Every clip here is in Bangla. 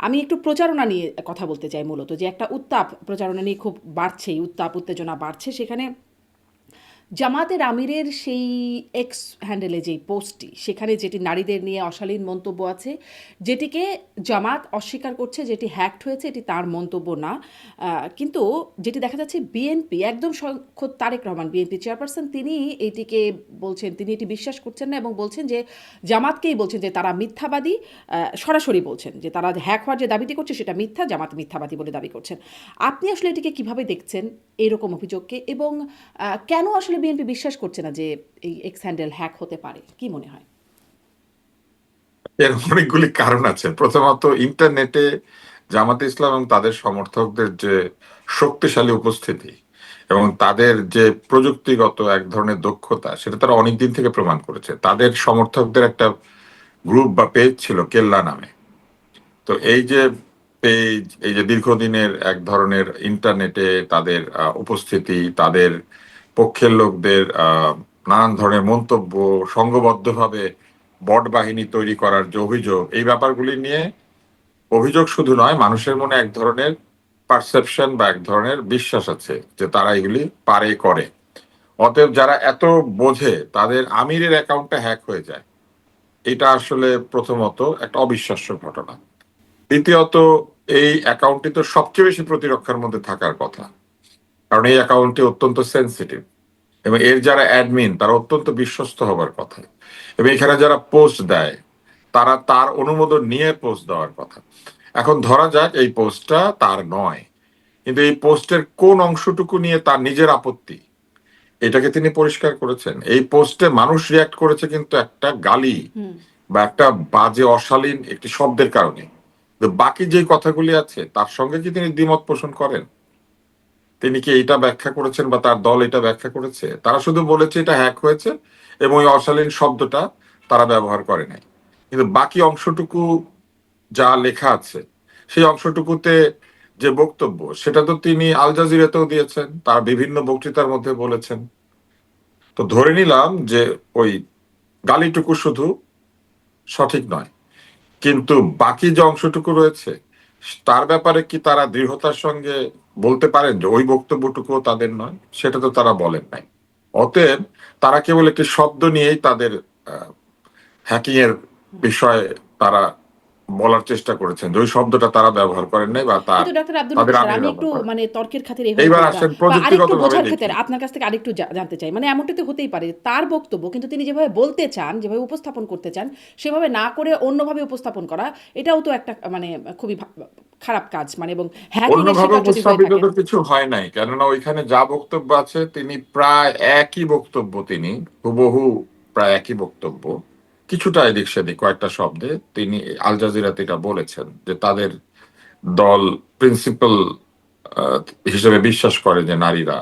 আমি একটু প্রচারণা নিয়ে কথা বলতে চাই মূলত যে একটা উত্তাপ প্রচারণা নিয়ে খুব বাড়ছেই, উত্তাপ, উত্তেজনা বাড়ছে। সেখানে জামাতের আমিরের সেই এক্স হ্যান্ডেলে যেই পোস্টটি সেখানে যেটি নারীদের নিয়ে অশালীন মন্তব্য আছে, যেটিকে জামাত অস্বীকার করছে, যেটি হ্যাকড হয়েছে, এটি তার মন্তব্য না। কিন্তু যেটি দেখা যাচ্ছে বিএনপি একদম খোদ তারেক রহমান বিএনপি চেয়ারপারসন তিনি এটিকে বলছেন, তিনি এটি বিশ্বাস করছেন না এবং বলছেন যে জামাতকেই বলছেন যে তারা মিথ্যাবাদী সরাসরি বলছেন যে তারা হ্যাক হওয়ার যে দাবিটি করছে সেটা মিথ্যা, জামাত মিথ্যাবাদী বলে দাবি করছেন। আপনি আসলে এটিকে কীভাবে দেখছেন এরকম অভিযোগকে এবং কেন আসলে বিএনপি বিশ্বাস করছে না যে এই এক্স হ্যান্ডেল হ্যাক হতে পারে, কি মনে হয়? এর অনেকগুলি কারণ আছে। প্রথমত, ইন্টারনেটে জামাতে ইসলাম এবং তাদের সমর্থকদের যে শক্তিশালী উপস্থিতি এবং তাদের যে প্রযুক্তিগত এক ধরনের দক্ষতা, সেটা তারা অনেকদিন থেকে প্রমাণ করেছে। তাদের সমর্থকদের একটা গ্রুপ বা পেজ ছিল কেল্লা নামে। তো এই যে পেজ এই যে দীর্ঘদিনের এক ধরনের ইন্টারনেটে তাদের উপস্থিতি, তাদের পক্ষের লোকদের নানান ধরনের মন্তব্য সংঘবদ্ধভাবে বট বাহিনী তৈরি করার যে অভিযোগ, এই ব্যাপারগুলি নিয়ে অভিযোগ শুধু নয়, মানুষের মনে এক ধরনের পারসেপশন বা এক ধরনের বিশ্বাস আছে যে তারা এগুলি পারে, করে। অতএব যারা এত বোঝে, তাদের আমিরের অ্যাকাউন্টটা হ্যাক হয়ে যায়। এটা আসলে প্রথমত একটা অবিশ্বাস্য ঘটনা। দ্বিতীয়ত, এই অ্যাকাউন্টটি তো সবচেয়ে বেশি প্রতিরক্ষার মধ্যে থাকার কথা। কারণ এই অ্যাকাউন্টটি অত্যন্ত সেন্সিটিভ এবং এর যারা অ্যাডমিন তারা অত্যন্ত বিশ্বস্ত হবার কথা। এবং এখানে যারা পোস্ট দেয় তারা তার অনুমোদন নিয়ে পোস্ট দেওয়ার কথা। এখন ধরা যাক এই পোস্টটা তার নয়। কিন্তু এই পোস্টের কোন অংশটুকু নিয়ে তার নিজের আপত্তি এটাকে তিনি পরিষ্কার করেছেন। এই পোস্টে মানুষ রিয়াক্ট করেছে কিন্তু একটা গালি বা একটা বাজে অশালীন একটি শব্দের কারণে। বাকি যে কথাগুলি আছে তার সঙ্গে কি তিনি দ্বিমত পোষণ করেন? তিনি কি এটা ব্যাখ্যা করেছেন বা তার দল এটা ব্যাখ্যা করেছে? তারা শুধু বলেছে এটা হ্যাক হয়েছে এবং ওই অশালীন শব্দটা তারা ব্যবহার করে নাই। কিন্তু বাকি অংশটুকু যা লেখা আছে, সেই অংশটুকুতে যে বক্তব্য, সেটা তো তিনি আল জাজিরাতেও দিয়েছেন, তার বিভিন্ন বক্তৃতার মধ্যে বলেছেন। তো ধরে নিলাম যে ওই গালিটুকু শুধু সঠিক নয়, কিন্তু বাকি যে অংশটুকু রয়েছে, তার ব্যাপারে কি তারা দৃঢ়তার সঙ্গে বলতে পারেন যে ওই বক্তব্যটুকুও তাদের নয়, সেটা তো তারা বলেন নাই। অতএব তারা কেবল একটি শব্দ নিয়েই তাদের হ্যাকিং এর বিষয়ে তারা বলার চেষ্টা করেছেন ওই শব্দটা তারা ব্যবহার করেন নাই বা তার আমি একটু মানে তর্কের খাতিরে এইবার আসেন প্রযুক্তিগত বোঝার আপনার কাছ থেকে আরেকটু জানতে চাই। মানে এমনটা তো হতেই পারে তার বক্তব্য কিন্তু তিনি যেভাবে বলতে চান যেভাবে উপস্থাপন করতে চান সেভাবে না করে অন্যভাবে উপস্থাপন করা এটাও তো একটা মানে খুবই খারাপ কাজ। মানে এবং হ্যাকিং অন্যভাবে হয়ে উপস্থাপিত তো কিছু হয় নাই কেননা ওইখানে যা বক্তব্য আছে তিনি প্রায় একই বক্তব্য তিনি হুবহু প্রায় একই বক্তব্য। কিছুটা এদিক সেদিক কয়েকটা শব্দে তিনি আল জাজিরাতে এটা বলেছেন যে তাদের দল প্রিন্সিপাল হিসেবে বিশ্বাস করে যে নারীরা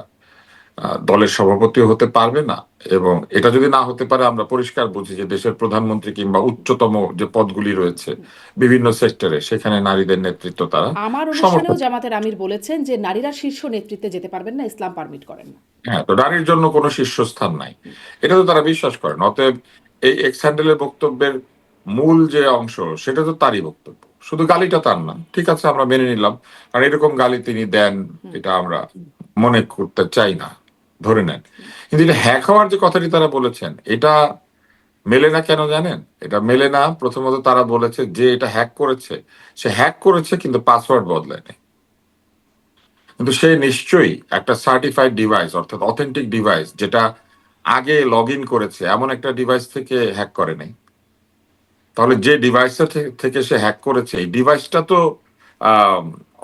দলের সভাপতি হতে পারবে না এবং এটা যদি না হতে পারে আমরা পরিষ্কার বুঝি যে দেশের প্রধানমন্ত্রী কিংবা উচ্চতম যে পদগুলি রয়েছে বিভিন্ন সেক্টরে সেখানে নারীদের নেতৃত্ব তারা আমার অনুষ্ঠানেও জামাতের আমির বলেছেন যে নারীরা শীর্ষ নেতৃত্বে যেতে পারবেন না ইসলাম পারমিট করেন না। হ্যাঁ তো নারীর জন্য কোনো শীর্ষস্থান নাই। এটা তো তারা বিশ্বাস করেন অতএব এই এক্স হ্যান্ডেলের বক্তব্যের মূল যে অংশ সেটা তো তারই বক্তব্য। শুধু গালিটা তার না। ঠিক আছে আমরা মেনে নিলাম। কারণ এরকম গালি তিনি দেন এটা আমরা মনে করতে চাই না। ধরে নেন। কিন্তু এটা হ্যাক হওয়ার যে কথাটি তারা বলেছেন এটা মেলে না কেন জানেন? এটা মেলে না। প্রথমত তারা বলেছে যে এটা হ্যাক করেছে। সে হ্যাক করেছে কিন্তু পাসওয়ার্ড বদলায়নি কিন্তু সে নিশ্চয়ই একটা সার্টিফাইড ডিভাইস অর্থাৎ অথেন্টিক ডিভাইস যেটা আগে লগ ইন করেছে এমন একটা ডিভাইস থেকে হ্যাক করে নাই। তাহলে যে ডিভাইসটা থেকে সে হ্যাক করেছে এই ডিভাইসটা তো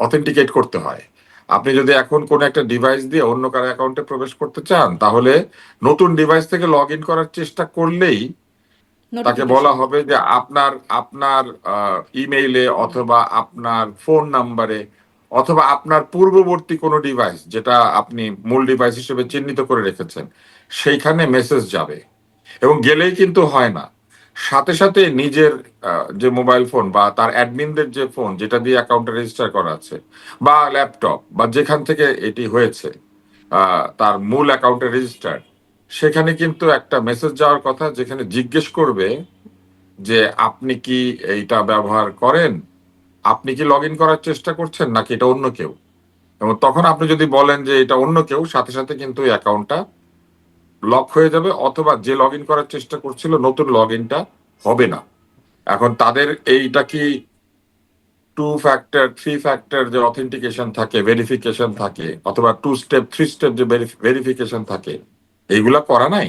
অথেন্টিকেট করতে হয়। আপনি যদি এখন কোন একটা ডিভাইস দিয়ে অন্য কারও অ্যাকাউন্টে প্রবেশ করতে চান তাহলে নতুন ডিভাইস থেকে লগ ইন করার চেষ্টা করলেই তাকে বলা হবে যে আপনার আপনার ইমেইলে অথবা আপনার ফোন নাম্বারে অথবা আপনার পূর্ববর্তী কোনো ডিভাইস যেটা আপনি মূল ডিভাইস হিসেবে চিহ্নিত করে রেখেছেন সেইখানে মেসেজ যাবে। এবং গেলেই কিন্তু হয় না। সাথে সাথে নিজের যে মোবাইল ফোন বা তার অ্যাডমিনদের যে ফোন যেটা দিয়ে অ্যাকাউন্টে রেজিস্টার করা আছে, বা ল্যাপটপ বা যেখান থেকে এটি হয়েছে তার মূল অ্যাকাউন্টে রেজিস্টার সেখানে কিন্তু একটা মেসেজ যাওয়ার কথা যেখানে জিজ্ঞেস করবে যে, আপনি কি এইটা ব্যবহার করেন? আপনি কি লগ করার চেষ্টা করছেন? নাকি এটা অন্য কেউ? এবং তখন আপনি যদি বলেন যে, এটা অন্য কেউ, সাথে সাথে কিন্তু অ্যাকাউন্টটা লক হয়ে যাবে অথবা যে লগ করার চেষ্টা করছিল নতুন লগ হবে না। এখন তাদের এইটা কি টু ফ্যাক্টর থ্রি ফ্যাক্টর যে অথেন্টিকেশন থাকে ভেরিফিকেশন থাকে, অথবা টু স্টেপ থ্রি স্টেপ যে ভেরিফিকেশন থাকে, এইগুলা করা নাই?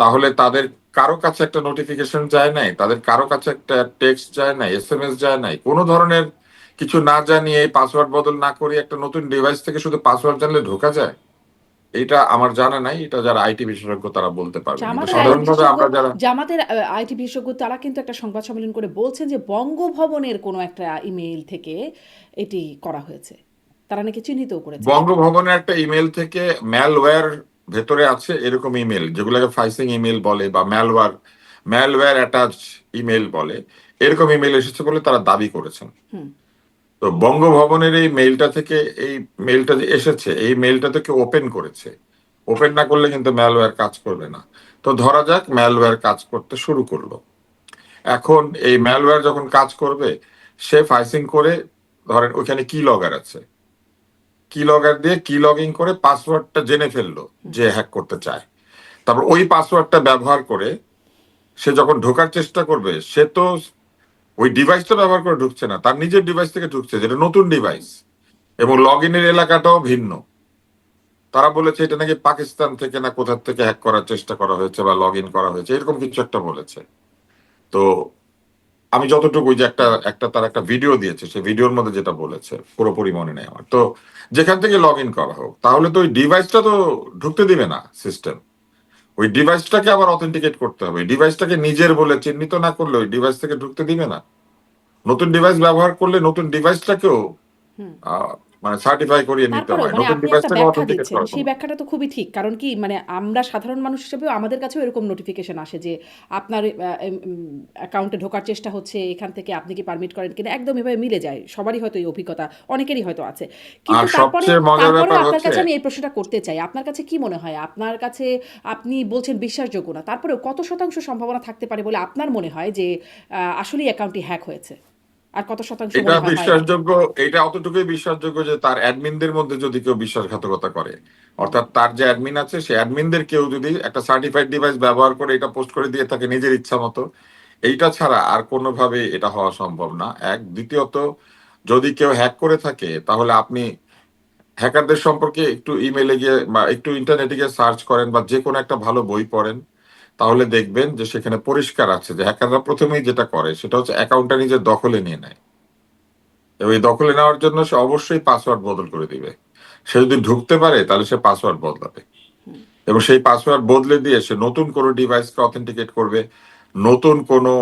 তাহলে তাদের কারও কাছে একটা নোটিফিকেশন যায় নাই, তাদের কারও কাছে একটা টেক্সট যায় নাই এস এম এস যায় নাই, কোনো ধরনের কিছু না জানিয়ে পাসওয়ার্ড বদল না করে একটা নতুন ডিভাইস থেকে শুধু পাসওয়ার্ড জানলে ঢোকা যায়? এটা আমার জানা নাই এটা যারা আইটি বিশেষজ্ঞ তারা বলতে পারবে। সাধারণভাবে আমরা যারা জামাতের আইটি বিশেষজ্ঞ তারা কিন্তু একটা সংবাদ সম্মেলন করে বলছেন যে বঙ্গভবনের কোনো একটা ইমেইল থেকে এটি করা হয়েছে। তারা নাকি চিহ্নিত করেছে বঙ্গভবনের একটা ইমেল থেকে ম্যালওয়্যার ভেতরে আছে এরকম ইমেল যেগুলোকে ফাইসিং ইমেল বলে বা ম্যালওয়্যার ম্যালওয়্যার অ্যাটাচ ইমেল বলে। এরকম ইমেল এসেছে বলে তারা দাবি করেছেন। হুম। তো বঙ্গভবনের এই মেইলটা থেকে, এই মেইলটা যে এসেছে, এই মেইলটা থেকে ওপেন করেছে। ওপেন না করলে কিন্তু ম্যালওয়্যার কাজ করবে না। তো ধরা যাক ম্যালওয়্যার কাজ করতে শুরু করল। এখন এই ম্যালওয়্যার যখন কাজ করবে, সে ফাইসিং করে, ধরেন ওখানে কি লগার আছে। কি লগার দিয়ে কি লগইন করে পাসওয়ার্ডটা জেনে ফেলল যে হ্যাক করতে চায়। তারপর ওই পাসওয়ার্ডটা ব্যবহার করে, সে যখন ঢোকার চেষ্টা করবে, সে তো ওই ডিভাইসটা ব্যবহার করে ঢুকছে না, তার নিজের ডিভাইস থেকে ঢুকছে, যেটা নতুন ডিভাইস এবং লগ ইনের এলাকাটাও ভিন্ন। তারা বলেছে এটা নাকি পাকিস্তান থেকে না কোথার থেকে হ্যাক করার চেষ্টা করা হয়েছে বা লগ ইন করা হয়েছে, এরকম কিছু একটা বলেছে। তো আমি যতটুকু যে একটা একটা তার একটা ভিডিও দিয়েছে, সেই ভিডিওর মধ্যে যেটা বলেছে, পুরোপুরি মনে নেই আমার। তো যেখান থেকে লগ ইন করা হোক, তাহলে তো ওই ডিভাইসটা তো ঢুকতে দিবে না সিস্টেম ওই ডিভাইসটাকে আবার অথেন্টিকেট করতে হবে। ডিভাইসটাকে নিজের বলে চিহ্নিত না করলে ওই ডিভাইস থেকে ঢুকতে দিবে না। নতুন ডিভাইস ব্যবহার করলে নতুন ডিভাইসটাকেও মানে সার্টিফাই করিয়ে নিতে হয় মানে নতুন অথেন্টিকেট করা সেই ব্যাখ্যাটা তো খুবই ঠিক কারণ কি মানে আমরা সাধারণ মানুষ হিসেবেও আমাদের কাছেও এরকম নোটিফিকেশন আসে যে আপনার অ্যাকাউন্টে ঢোকার চেষ্টা হচ্ছে এখান থেকে আপনি কি পারমিট করেন কিনা একদম এভাবে মিলে যায় সবারই হয়তো এই অভিজ্ঞতা অনেকেরই হয়তো আছে। কিন্তু তারপরে আপনার কাছে আমি এই প্রশ্নটা করতে চাই আপনার কাছে কি মনে হয়? আপনার কাছে আপনি বলছেন বিশ্বাসযোগ্য না তারপরেও কত শতাংশ সম্ভাবনা থাকতে পারে বলে আপনার মনে হয় যে আসলেই অ্যাকাউন্টটি হ্যাক হয়েছে? আর কত শতাংশ এটা? বিশ্বাসযোগ্য এটা অতটুকুই বিশ্বাসযোগ্য যে তার অ্যাডমিনদের মধ্যে যদি কেউ বিশ্বাসঘাতকতা করে। অর্থাৎ তার যে অ্যাডমিন আছে সেই অ্যাডমিনদের কেউ যদি একটা সার্টিফাইড ডিভাইস ব্যবহার করে এটা পোস্ট করে দিয়ে থাকে নিজের ইচ্ছা মতো এইটা ছাড়া আর কোনোভাবে এটা হওয়া সম্ভব না। এক দ্বিতীয়ত যদি কেউ হ্যাক করে থাকে তাহলে আপনি হ্যাকারদের সম্পর্কে একটু ইমেলে গিয়ে বা একটু ইন্টারনেটে গিয়ে সার্চ করেন বা যে কোনো একটা ভালো বই পড়েন। তাহলে দেখবেন যে সেখানে পরিষ্কার আছে যে হ্যাকাররা প্রথমেই যেটা করে সেটা হচ্ছে অ্যাকাউন্টটা নিজের দখলে নিয়ে নেয়। এবং এই দখলে নেওয়ার জন্য সে অবশ্যই পাসওয়ার্ড বদল করে দিবে। সে যদি ঢুকতে পারে তাহলে সে পাসওয়ার্ড বদলাবে। এবং সেই পাসওয়ার্ড বদলে দিয়ে সে নতুন কোনো ডিভাইসকে অথেন্টিকেট করবে, নতুন কোনো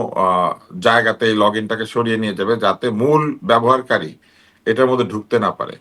জায়গাতে লগ ইনটাকে সরিয়ে নিয়ে যাবে যাতে মূল ব্যবহারকারী এটার মধ্যে ঢুকতে না পারে।